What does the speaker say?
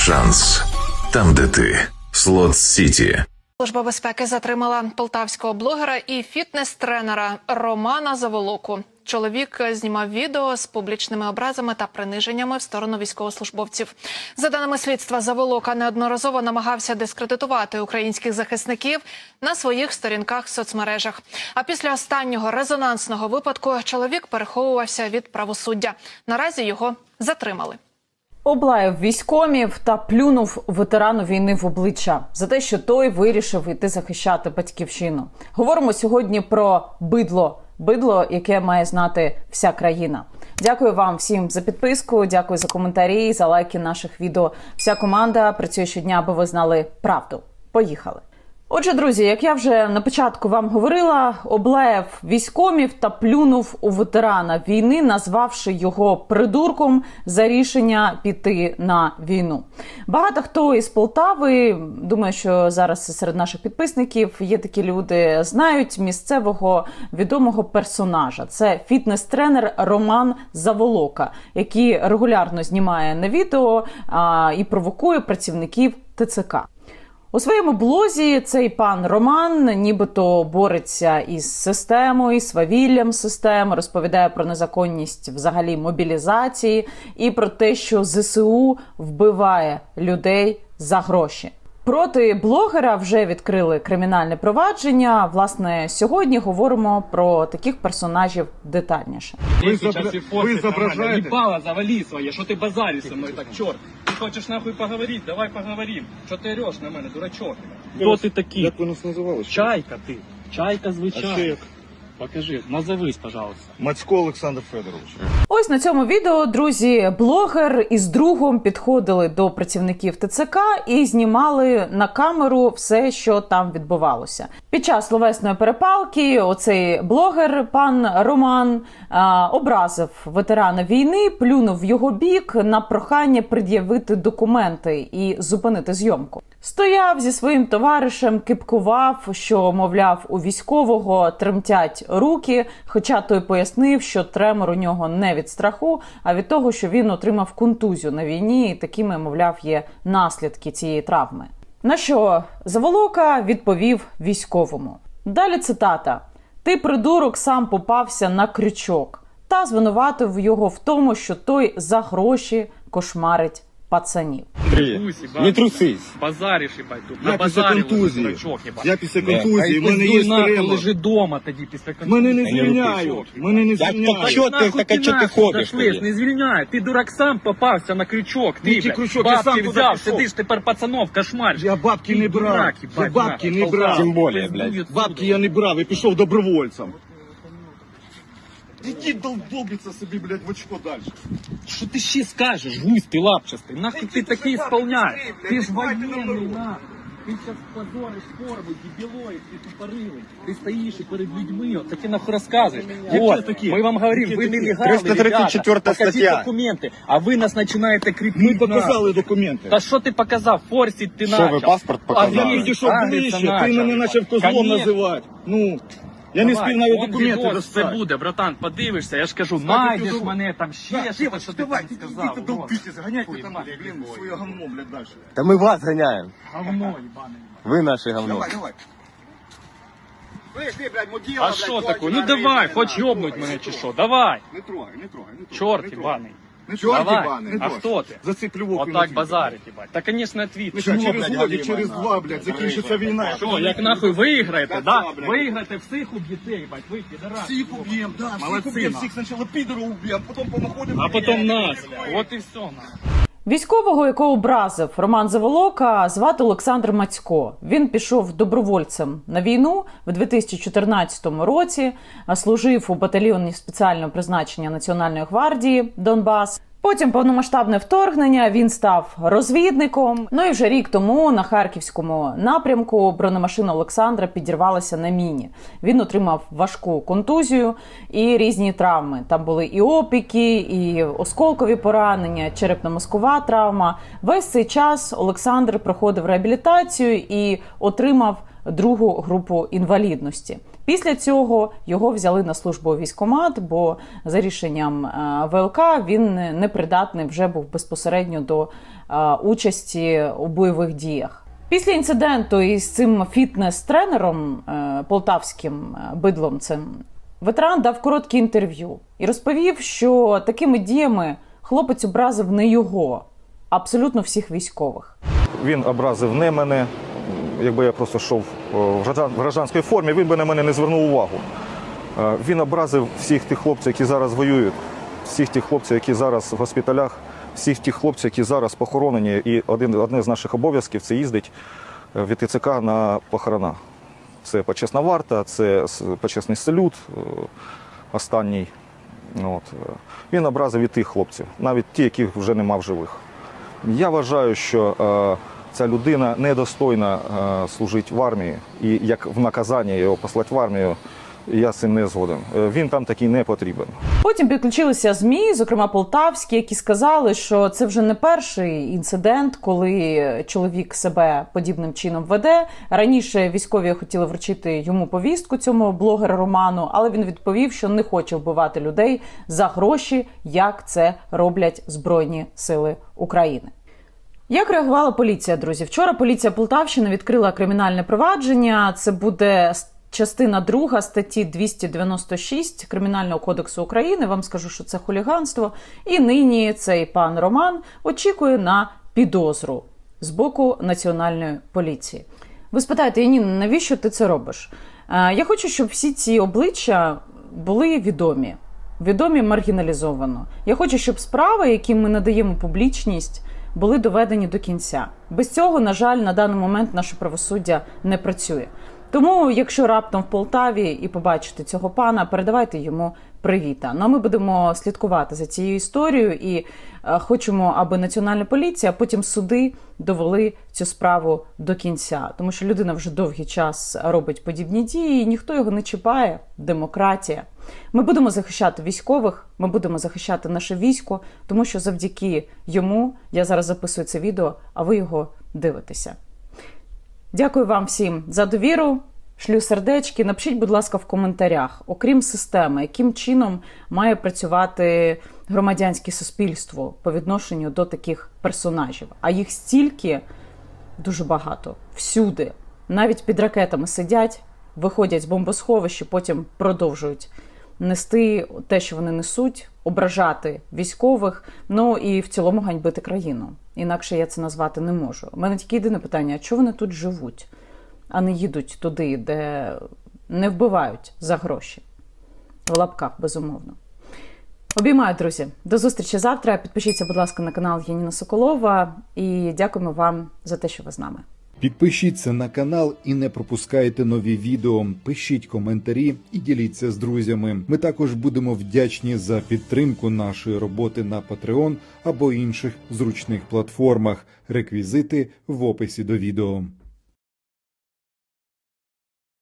Шанс там, де ти. Слот Сіті. Служба безпеки затримала полтавського блогера і фітнес-тренера Романа Заволоку. Чоловік знімав відео з публічними образами та приниженнями в сторону військовослужбовців. За даними слідства, Заволока неодноразово намагався дискредитувати українських захисників на своїх сторінках в соцмережах. А після останнього резонансного випадку чоловік переховувався від правосуддя. Наразі його затримали. Облаяв військомів та плюнув ветерану війни в обличчя за те, що той вирішив іти захищати батьківщину. Говоримо сьогодні про бидло, бидло, яке має знати вся країна. Дякую вам всім за підписку. Дякую за коментарі, за лайки наших відео. Вся команда працює щодня, аби ви знали правду. Поїхали. Отже, друзі, як я вже на початку вам говорила, облаяв військомів та плюнув у ветерана війни, назвавши його придурком за рішення піти на війну. Багато хто із Полтави, думаю, що зараз серед наших підписників є такі люди, знають місцевого відомого персонажа. Це фітнес-тренер Роман Заволока, який регулярно знімає на відео а, і провокує працівників ТЦК. У своєму блозі цей пан Роман нібито бореться із системою, свавіллям системи, розповідає про незаконність взагалі мобілізації і про те, що ЗСУ вбиває людей за гроші. Проти блогера вже відкрили кримінальне провадження. Власне, сьогодні говоримо про таких персонажів детальніше. Вы, Вы сейчас забра- и фоткать вы изображаете? нормально. Ебало завали своє, що ти базариш со мною так, чорт. Ти хочеш нахуй поговорити, давай поговорим. Що ти ореш на мене, дурачок? Хто ти такий? Як ви нас називали? Чайка ти. Чайка А звичайна. ще як? Покажи, назовись, пожалуйста. Мацько Олександр Федорович. Ось на цьому відео, друзі, блогер із другом підходили до працівників ТЦК і знімали на камеру все, що там відбувалося. Під час словесної перепалки оцей блогер, пан Роман, а, образив ветерана війни, плюнув в його бік на прохання пред'явити документи і зупинити зйомку. Стояв зі своїм товаришем, кипкував, що мовляв у військового тремтять руки. Хоча той пояснив, що тремор у нього не від страху, а від того, що він отримав контузію на війні, і такими, мовляв, є наслідки цієї травми. На що Заволока відповів військовому. Далі цитата: Ти, придурок, сам попався на крючок та звинуватив його в тому, що той за гроші кошмарить пацанів. Трусі, Не трусись. Базариш, їбать, тут. Я після Набазарив, контузії. дурачок, їбать. Я після контузії, в мене є Пиздуй нахуй, стрема. лежи дома тоді після контузії. Мене не звільняють. Мене не Так, так звільняють. чо ти, Нахуй так а чо ти нахуй ходиш тоді? Не звільняє. Ти дурак сам попався на крючок. Ти, Який блядь, крючок? Я бабки сам туди взяв, пішов. сидиш тепер пацанов, кошмар. Я бабки не брав. Я бабки не брав. Тим более, блядь. Бабки я не брав, я пішов добровольцем. Іди долбобиться собі, блядь, в очко далі. Що ти ще скажеш, гусь ти лапчастий? Нахуй ти такий блядь, Ти ж воєнний, нахуй. Ти зараз позориш форму, дебілоїд, ти тупорилий. Ти стоїш і перед людьми, от такі нахуй розказуєш. Вот, такі? ми вам говоримо, ви нелегали, 334 ребята. Покажіть стаття. документи, а ви нас починаєте кріпити. Ми показали документи. Та що ти показав? Форсить ти Що начав. ви паспорт показали? А підійшов агриться ближче, ти мене почав козлом називати. Ну, я не Давай, спів навіть он документи відос, Це достати. буде, братан, подивишся, я ж кажу, Ставте найдеш туди. мене там ще Да, щось, девочка, що ти давай, там иди, сказав. иди, ты Вот. долбитесь, гоняйте Хуй там, мать, блин, бой. свое говно, блядь, дальше. Та ми вас ганяємо. Говно, ебане. Ви наше говно. Давай, давай. Слышь, ты, блядь, мудила, А що таке? Ну давай, хоч йобнуть мене чи що, давай. Не трогай, не трогай, не трогай. Чорт не трогай. ебаний. не трогай, Давай. ебаний, не А трогай. хто ти? За цей плювок. Вот так базарить, ебать. Та, конечно, твіт. Ну, що, через годик, через два, блядь, закінчиться війна. Що, як нахуй виграєте, да? Виграєте, всіх уб'єте, ебать, ви підарас. Всіх уб'єм, да, всіх Молодці, уб'єм, на. всіх спочатку підеру уб'єм, потім понаходимо. А потім нас. От і все, нахуй. Військового, якого образив Роман Заволока, звати Олександр Мацько. Він пішов добровольцем на війну в 2014 році, а служив у батальйоні спеціального призначення Національної гвардії Донбас. Потім повномасштабне вторгнення. Він став розвідником. Ну і вже рік тому на харківському напрямку бронемашина Олександра підірвалася на міні. Він отримав важку контузію і різні травми. Там були і опіки, і осколкові поранення, черепно-мозкова травма. Весь цей час Олександр проходив реабілітацію і отримав другу групу інвалідності. Після цього його взяли на службу у військкомат, бо за рішенням е, ВЛК він не придатний вже був безпосередньо до е, участі у бойових діях. Після інциденту із цим фітнес-тренером е, полтавським бидлом цим ветеран дав коротке інтерв'ю і розповів, що такими діями хлопець образив не його, а абсолютно всіх військових. Він образив не мене. Якби я просто йшов в граждан- гражданській формі, він би на мене не звернув увагу. Е, Він образив всіх тих хлопців, які зараз воюють, всіх тих хлопців, які зараз в госпіталях, всіх тих хлопців, які зараз похоронені. І один, одне з наших обов'язків це їздить е, від ТЦК на похорона. Це почесна варта, це почесний салют е, останній. От. е. Він образив і тих хлопців, навіть ті, яких вже нема в живих. Я вважаю, що е, ця людина недостойна е, служити в армії, і як в наказання його послати в армію, я з цим не згоден. Е, він там такий не потрібен. Потім підключилися змі, зокрема полтавські, які сказали, що це вже не перший інцидент, коли чоловік себе подібним чином веде. Раніше військові хотіли вручити йому повістку цьому блогеру Роману, але він відповів, що не хоче вбивати людей за гроші, як це роблять Збройні Сили України. Як реагувала поліція, друзі? Вчора поліція Полтавщини відкрила кримінальне провадження. Це буде частина друга статті 296 Кримінального кодексу України. Вам скажу, що це хуліганство. І нині цей пан Роман очікує на підозру з боку національної поліції. Ви спитаєте, Янін, навіщо ти це робиш? Е, Я хочу, щоб всі ці обличчя були відомі, відомі маргіналізовано. Я хочу, щоб справи, яким ми надаємо публічність, були доведені до кінця. Без цього, на жаль, на даний момент наше правосуддя не працює. Тому, якщо раптом в Полтаві і побачите цього пана, передавайте йому привіта. Ну ми будемо слідкувати за цією історією і е, хочемо, аби національна поліція, а потім суди довели цю справу до кінця, тому що людина вже довгий час робить подібні дії, і ніхто його не чіпає. Демократія. Ми будемо захищати військових, ми будемо захищати наше військо, тому що завдяки йому я зараз записую це відео, а ви його дивитеся. Дякую вам всім за довіру. Шлю сердечки. Напишіть, будь ласка, в коментарях, окрім системи, яким чином має працювати громадянське суспільство по відношенню до таких персонажів. А їх стільки дуже багато всюди. Навіть під ракетами сидять, виходять з бомбосховища, потім продовжують нести те, що вони несуть, ображати військових, ну і в цілому ганьбити країну. Інакше я це назвати не можу. У мене тільки єдине питання: а чого вони тут живуть, а не їдуть туди, де не вбивають за гроші? В лапках, безумовно. Обіймаю, друзі. До зустрічі завтра. Підпишіться, будь ласка, на канал Яніна Соколова. І дякуємо вам за те, що ви з нами. Підпишіться на канал і не пропускайте нові відео. Пишіть коментарі і діліться з друзями. Ми також будемо вдячні за підтримку нашої роботи на Patreon або інших зручних платформах. Реквізити в описі до відео.